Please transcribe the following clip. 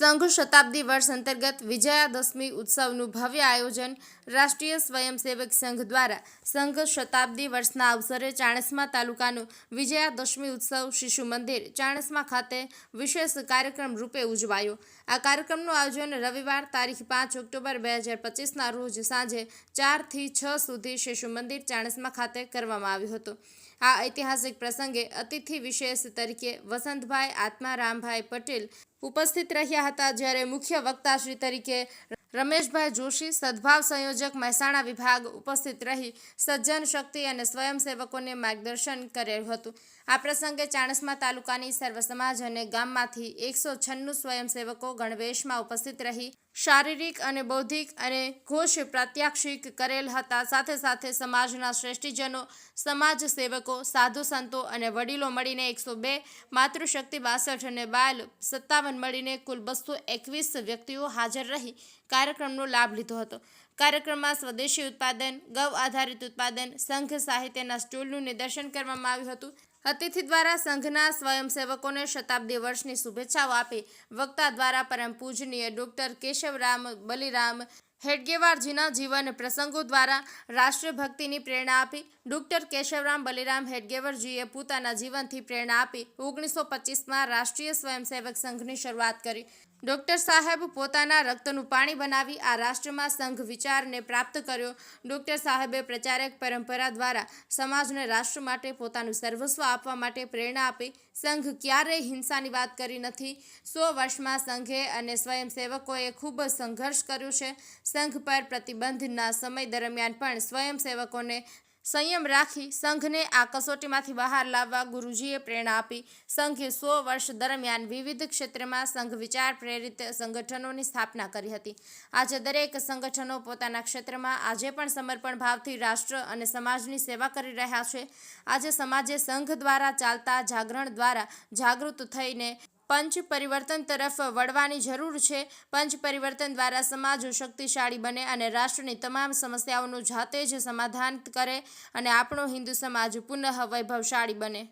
સંઘ શતાબ્દી વર્ષ અંતર્ગત વિજયાદશમી ઉત્સવનું ભવ્ય આયોજન રાષ્ટ્રીય સ્વયંસેવક સંઘ દ્વારા સંઘ શતાબ્દી વર્ષના અવસરે ચાણસ્મા તાલુકાનું વિજયાદશમી ઉત્સવ શિશુ મંદિર ચાણસ્મા ખાતે વિશેષ કાર્યક્રમ રૂપે ઉજવાયો. આ કાર્યક્રમનું આયોજન રવિવાર તારીખ પાંચ ઓક્ટોબર બે હજાર પચીસના રોજ સાંજે ચારથી છ સુધી શિશુ મંદિર ચાણસ્મા ખાતે કરવામાં આવ્યું હતું. આ ઐતિહાસિક પ્રસંગે અતિથિ વિશેષ તરીકે વસંતભાઈ, આત્મારામભાઈ પટેલ ઉપસ્થિત રહ્યા હતા જ્યારે મુખ્ય વક્તાશ્રી તરીકે રમેશભાઈ જોશી, સદભાવ સંયોજક મહેસાણા વિભાગ ઉપસ્થિત રહી સજ્જન શક્તિ અને સ્વયંસેવકોને માર્ગદર્શન કરેલ હતું. આ પ્રસંગે ચાણસ્મા તાલુકાની સર્વ સમાજ અને ગામમાંથી એકસો છન્નું સ્વયંસેવકો ગણવેશમાં ઉપસ્થિત રહી શારીરિક અને બૌદ્ધિક અને ઘોષ પ્રત્યાક્ષિક કરેલ હતા. સાથે સાથે સમાજના શ્રેષ્ઠીજનો, સમાજ સેવકો, સાધુ સંતો અને વડીલો મળીને એકસો બે, માતૃશક્તિ બાસઠ અને બાલ સત્તાવન મળીને કુલ બસો એકવીસ વ્યક્તિઓ હાજર રહી કાર્યક્રમનો લાભ લીધો હતો. કાર્યક્રમમાં સ્વદેશી ઉત્પાદન, ગૌ આધારિત ઉત્પાદન, સંઘ સાહિત્યના સ્ટોલનું નિદર્શન કરવામાં આવ્યું હતું. અતિથિ દ્વારા સંઘના સ્વયંસેવકોને શતાબ્દી વર્ષની શુભેચ્છાઓ આપી વક્તા દ્વારા પરમ પૂજનીય ડોક્ટર કેશવરામ બલિરામ હેડગેવારજીના જીવન પ્રસંગો દ્વારા રાષ્ટ્રભક્તિની પ્રેરણા આપી ડૉક્ટર કેશવરામ બલિરામ હેડગેવરજીએ પોતાના જીવનથી પ્રેરણા આપી ઓગણીસો પચીસમાં રાષ્ટ્રીય સ્વયંસેવક સંઘની શરૂઆત કરી. ડૉક્ટર સાહેબ પોતાના રક્તનું પાણી બનાવી આ રાષ્ટ્રમાં સંઘ વિચારને પ્રાપ્ત કર્યો. ડૉક્ટર સાહેબે પ્રચારક પરંપરા દ્વારા સમાજને રાષ્ટ્ર માટે પોતાનું સર્વસ્વ આપવા માટે પ્રેરણા આપી. સંઘ ક્યારેય હિંસાની વાત કરી નથી. સો વર્ષમાં સંઘે અને સ્વયંસેવકોએ ખૂબ સંઘર્ષ કર્યો છે. સંઘ પર પ્રતિબંધના સમય દરમિયાન પણ સ્વયંસેવકોને સંયમ રાખી સંઘને આ કસોટીમાંથી બહાર લાવવા ગુરુજીએ પ્રેરણા આપી. સંઘે સો વર્ષ દરમિયાન વિવિધ ક્ષેત્રમાં સંઘ વિચાર પ્રેરિત સંગઠનોની સ્થાપના કરી હતી. આજે દરેક સંગઠનો પોતાના ક્ષેત્રમાં આજે પણ સમર્પણ ભાવથી રાષ્ટ્ર અને સમાજની સેવા કરી રહ્યા છે. આજે સમાજે સંઘ દ્વારા ચાલતા જાગરણ દ્વારા જાગૃત થઈને પંચ પરિવર્તન તરફ વળવાની જરૂર છે. પંચ પરિવર્તન દ્વારા સમાજ શક્તિશાળી બને અને રાષ્ટ્રની તમામ સમસ્યાઓનું જાતે જ સમાધાન કરે અને આપણો હિન્દુ સમાજ પુનઃ વૈભવશાળી બને.